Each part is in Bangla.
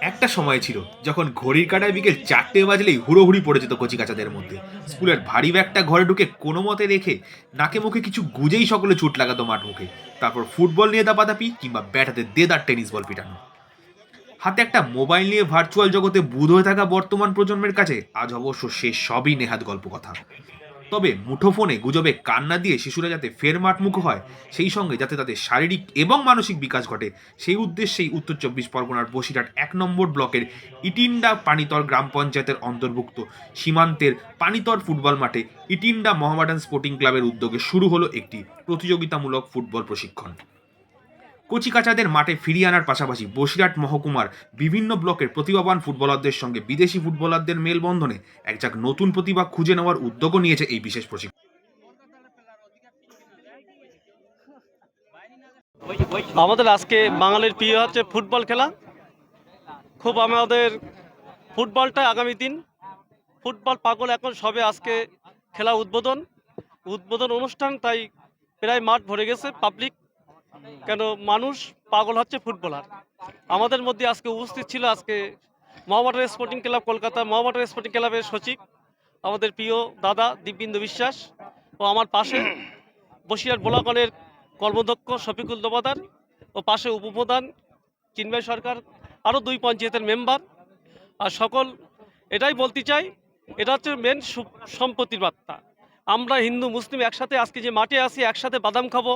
একটা সময় ছিল যখন ঘড়ির কাটায় বিকেল চারটে বাজলেই হুড়োহুড়ি পড়ে যেত কচিকাচাদের মধ্যে। স্কুলের ভারী ব্যাগটা ঘরে ঢুকে কোনো মতে রেখে নাকে মুখে কিছু গুজেই সকলে চুট লাগাতো মাঠ মুখে। তারপর ফুটবল নিয়ে দাপাদাপি কিংবা ব্যাটাতে দেদার টেনিস বল পিটানো। হাতে একটা মোবাইল নিয়ে ভার্চুয়াল জগতে বুধ হয়ে থাকা বর্তমান প্রজন্মের কাছে আজ অবশ্য সে সবই নেহাত গল্প কথা তবে মুঠোফোনে গুজবে কান্না দিয়ে শিশুরা যাতে ফের মাঠমুখ হয়, সেই সঙ্গে যাতে তাদের শারীরিক এবং মানসিক বিকাশ ঘটে, সেই উদ্দেশ্যেই উত্তর চব্বিশ পরগনার বসিরহাট এক নম্বর ব্লকের ইটিন্ডা পানিতর গ্রাম পঞ্চায়েতের অন্তর্ভুক্ত সীমান্তের পানিতর ফুটবল মাঠে ইটিন্ডা মোহামেডান স্পোর্টিং ক্লাবের উদ্যোগে শুরু হলো একটি প্রতিযোগিতামূলক ফুটবল প্রশিক্ষণ। কচিকাচাদের মাঠে ফিরিয়ে আনার পাশাপাশি বসিরহাট মহকুমার বিভিন্ন ব্লকের প্রতিভাবান ফুটবলারদের সঙ্গে বিদেশি ফুটবলারদের মেলবন্ধনে এক যাক নতুন প্রতিভা খুঁজে নেওয়ার উদ্যোগও নিয়েছে এই বিশেষ প্রশিক্ষণ আমাদের আজকে বাঙালির প্রিয় হচ্ছে ফুটবল খেলা। খুব আমাদের ফুটবলটা আগামী দিন, ফুটবল পাগল এখন সবে আজকে খেলা উদ্বোধন। উদ্বোধন অনুষ্ঠান তাই প্রায় মাঠ ভরে গেছে পাবলিক কেন মানুষ পাগল হচ্ছে ফুটবলার। আমাদের মধ্যে আজকে উপস্থিত ছিল আজকে Mohammedan sporting club Kolkata Mohammedan sporting ক্লাবের সচিব, আমাদের প্রিয় দাদা দিব্যেন্দু বিশ্বাস ও আমার পাশে বসিয়ার বোলাকনের কর্মদক্ষ শফিকুল দবাদার ও পাশে উপপ্রধান চিন্ময় সরকার, আরও দুই পঞ্চায়েতের মেম্বার আর সকল, এটাই বলতে চাই, এটা হচ্ছে মেন সম্পত্তির বার্তা। আমরা হিন্দু, মুসলিম একসাথে আজকে যে মাঠে আসি একসাথে বাদাম খাব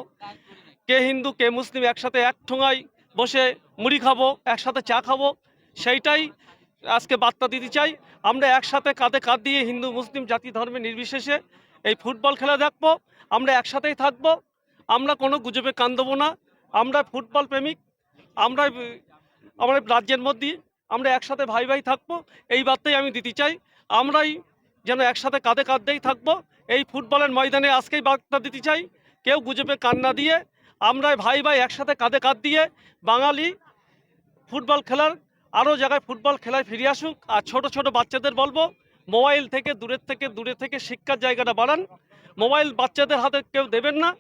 কে হিন্দু, কে মুসলিম একসাথে এক ঠোঙায় বসে মুড়ি খাব, একসাথে চা খাব, সেইটাই আজকে বার্তা দিতে চাই। আমরা একসাথে কাঁধে কাঁধ দিয়ে হিন্দু, মুসলিম জাতি ধর্মে নির্বিশেষে এই ফুটবল খেলা দেখব। আমরা একসাথেই থাকব। আমরা কোনো গুজবে কান দেবো না। আমরা ফুটবল প্রেমিক। আমরা, আমাদের রাজ্যের মধ্যে আমরা একসাথে ভাই ভাই থাকব। এই বার্তাই আমি দিতে চাই। আমরাই যেন একসাথে কাঁধে কাঁধেই থাকব। এই ফুটবলের ময়দানে আজকেই বার্তা দিতে চাই। কেউ গুজবে কান না দিয়ে আমরা ভাই ভাই একসাথে কাঁধে কাঁধ দিয়ে বাঙালি ফুটবল খেলার, আরও জায়গায় ফুটবল খেলায় ফিরে আসুক। আর ছোট ছোট বাচ্চাদের বলব, মোবাইল থেকে দূরের থেকে দূরে থেকে শিক্ষার জায়গাটা বাড়ান। মোবাইল বাচ্চাদের হাতে কেউ দেবেন না,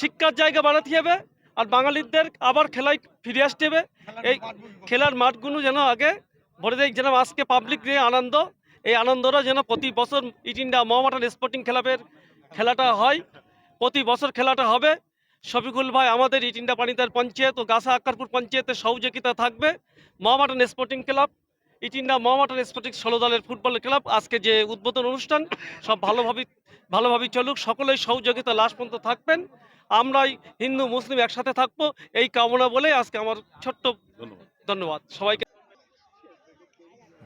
শিক্ষার জায়গা বাড়াতে হবে। আর বাঙালিদের আবার খেলায় ফিরে আসতে হবে। এই খেলার মাঠগুলো যেন আগে ভরে দেয়, যেন আজকে পাবলিক নিয়ে আনন্দ, এই আনন্দটা যেন প্রতি বছর ইট ইন্ডিয়া মহামাটান স্পোর্টিং ক্লাবের খেলাটা হয়, প্রতি বছর খেলাটা হবে। শফিকুল ভাই আমাদের ইট ইন্ডিয়া পানিতার পঞ্চায়েত ও গাছা আক্কারপুর পঞ্চায়েতের সহযোগিতা থাকবে। Mohammedan sporting club it India Mohammedan sporting ষোলো দলের ফুটবল ক্লাব আজকে যে উদ্বোধন অনুষ্ঠান সব ভালোভাবে ভালোভাবে চলুক। সকলেই সহযোগিতা লাস্ট পর্যন্ত থাকবেন। আমরাই হিন্দু মুসলিম একসাথে থাকব। এই কামনা বলে আজকে আমার ছোট্ট ধন্যবাদ। সবাইকে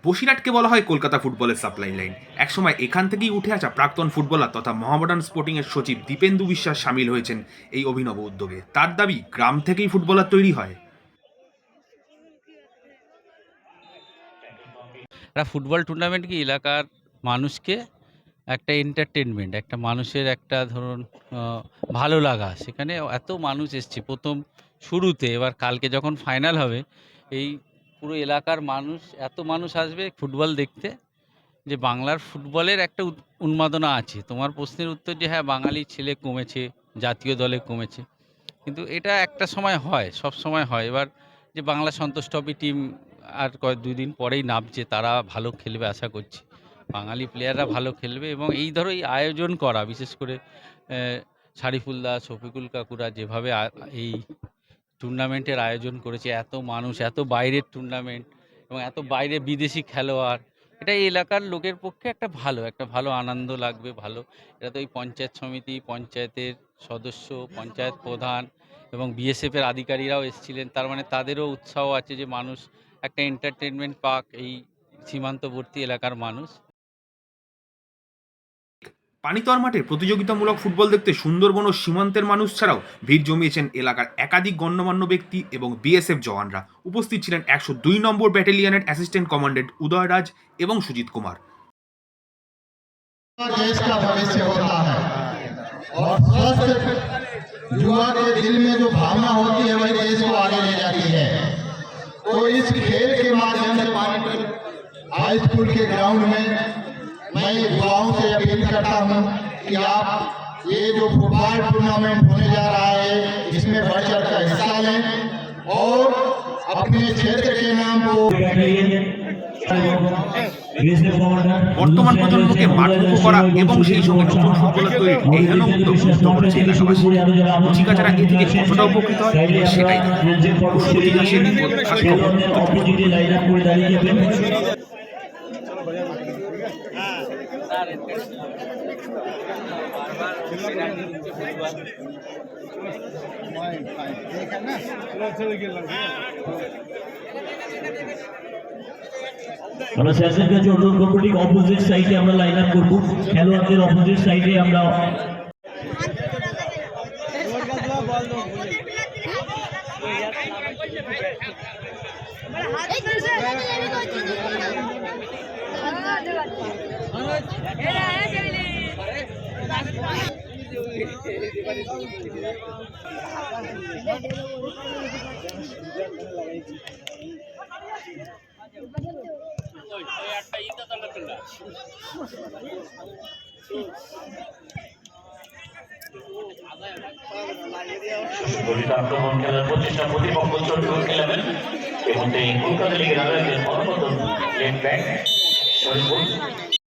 বসিরহাটকে বলা হয় কলকাতা ফুটবলের সাপ্লাই লাইন। একসময় এখান থেকেই উঠে আসা প্রাক্তন ফুটবলার তথা মোহামেডান স্পোর্টিং এর সচিব দীপেন্দু বিশ্বাস সামিল হয়েছেন এই অভিনব উদ্যোগে। তার দাবি, গ্রাম থেকেই ফুটবলার তৈরি হয়। একটা ফুটবল টুর্নামেন্ট কি এলাকার মানুষকে একটা এন্টারটেনমেন্ট একটা মানুষের একটা ধরুন ভালো লাগা। সেখানে এত মানুষ এসছে। প্রথম শুরুতে, এবার কালকে যখন ফাইনাল হবে, এই পুরো এলাকার মানুষ এত মানুষ আসবে ফুটবল দেখতে যে বাংলার ফুটবলের একটা উন্মাদনা আছে। তোমার প্রশ্নের উত্তর যে হ্যাঁ বাঙালি ছেলে কমেছে জাতীয় দলে কমেছে। কিন্তু এটা একটা সময় হয় সব সময় হয়। এবার যে বাংলা সন্তোষ ট্রফি টিম আর কয়েক দুই দিন পরেই নামছে তারা ভালো খেলবে আশা করছি। বাঙালি প্লেয়াররা ভালো খেলবে এবং এই ধরো এই আয়োজন করা বিশেষ করে আহ, শারিফুল্লাহ শফিকুল কাকুরা যেভাবে এই টুর্নামেন্টের আয়োজন করেছে, এত মানুষ, এত বাইরের টুর্নামেন্ট এবং এত বাইরে বিদেশি খেলোয়াড়। এটা এই এলাকার লোকের পক্ষে একটা ভালো একটা ভালো আনন্দ লাগবে, ভালো। এটা তো এই পঞ্চায়েত সমিতি, পঞ্চায়েতের সদস্য, পঞ্চায়েত প্রধান এবং বিএসএফের আধিকারিকরাও এসেছিলেন। তার মানে তাদেরও উৎসাহ আছে যে মানুষ একটা এন্টারটেনমেন্ট পাক এই সীমান্তবর্তী এলাকার মানুষ। পানিতর মাঠে প্রতিযোগিতামূলক ফুটবল দেখতে সুন্দরবন ও সীমান্তের মানুষ ছাড়াও ভিড় জমিয়েছেন এলাকার একাধিক গণ্যমান্য ব্যক্তি এবং বিএসএফ জওয়ানরা উপস্থিত ছিলেন একশো দুই নম্বর ব্যাটালিয়নের অ্যাসিস্ট্যান্ট কমান্ডেন্ট উদয় রাজ এবং সুজিত কুমার देश का भविष्य होता है और स्वस्थ युवा के दिल में जो भावना होती है वही देश को आगे ले जाती है तो इस खेल के माध्यम से पानीपत हाई स्कूल के ग्राउंड में मैं युवाओं से अपील करता हूं कि आप ये जो फुटबॉल टूर्नामेंट होने जा रहा है इसमें बढ़ चढ़ कर हिस्सा लें और अपने क्षेत्र के नाम को বর্তমান প্রজন্মকে মাঠমুখো করা এবং সেই সঙ্গে নতুন ফুটবলার তৈরির এই হেনমুক্ত বুঝতে করেছে এলাকাবাসী কচিকাচারা এ থেকে কতটা উপকৃত হয় সেটাই আমরা স্যারদের কাছে অনুরোধ অপোজিট সাইডে আমরা লাইন আপ করব। খেলোয়াড়দের অপোজিট সাইডে আমরা আক্রমণ খেলার প্রচেষ্টা প্রতিপক্ষ চট্টগ্রাম খেলাবেন। এবং কলকাতা লিগের আরও একজন লেফট